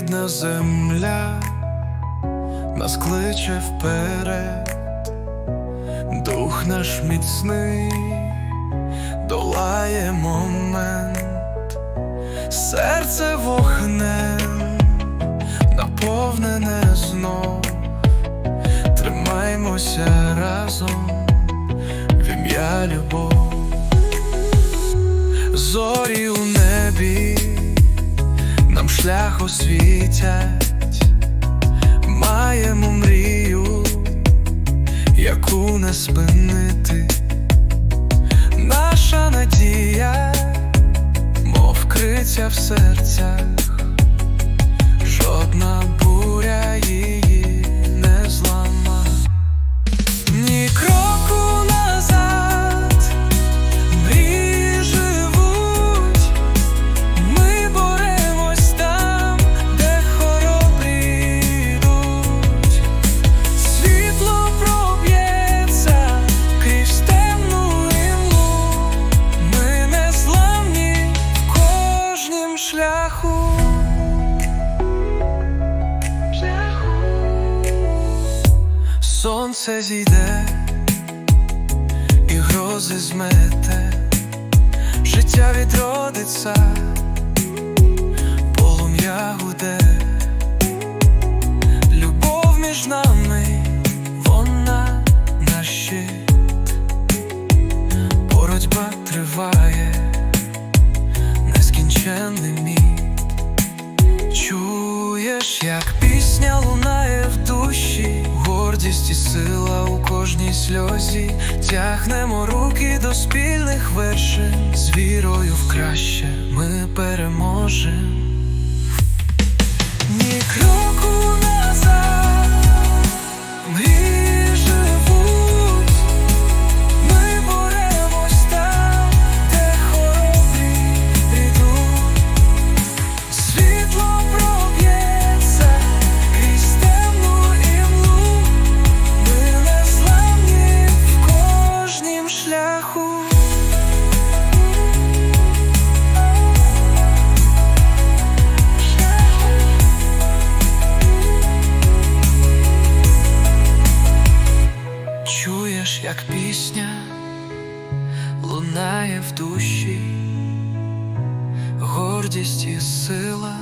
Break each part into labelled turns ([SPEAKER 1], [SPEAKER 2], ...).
[SPEAKER 1] рідна земля нас кличе вперед, дух наш міцний долає момент, серце вогнем наповнене знов, тримаймося разом в ім'я любов, зорі у небі шлях освітять, маємо мрію, яку не спинити, наша надія, мов криця в серцях, Сонце зійде і грози змете, життя відродиться, полум'я гуде, любов між нами, вона наш щит, боротьба триває, нескінченний мій. Чуєш, як пісня гордість і сила у кожній сльозі, тягнемо руки до спільних вершин, з вірою в краще ми переможем. Як пісня лунає в душі. Гордість і сила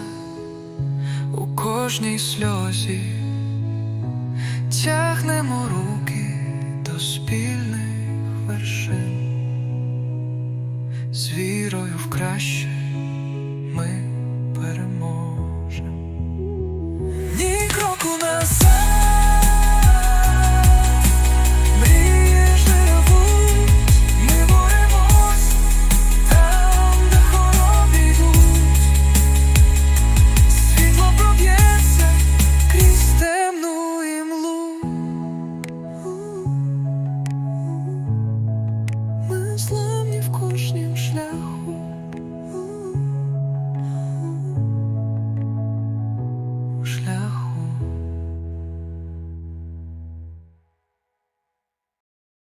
[SPEAKER 1] у кожній сльозі, тягнемо руки до спільних вершин, з вірою в краще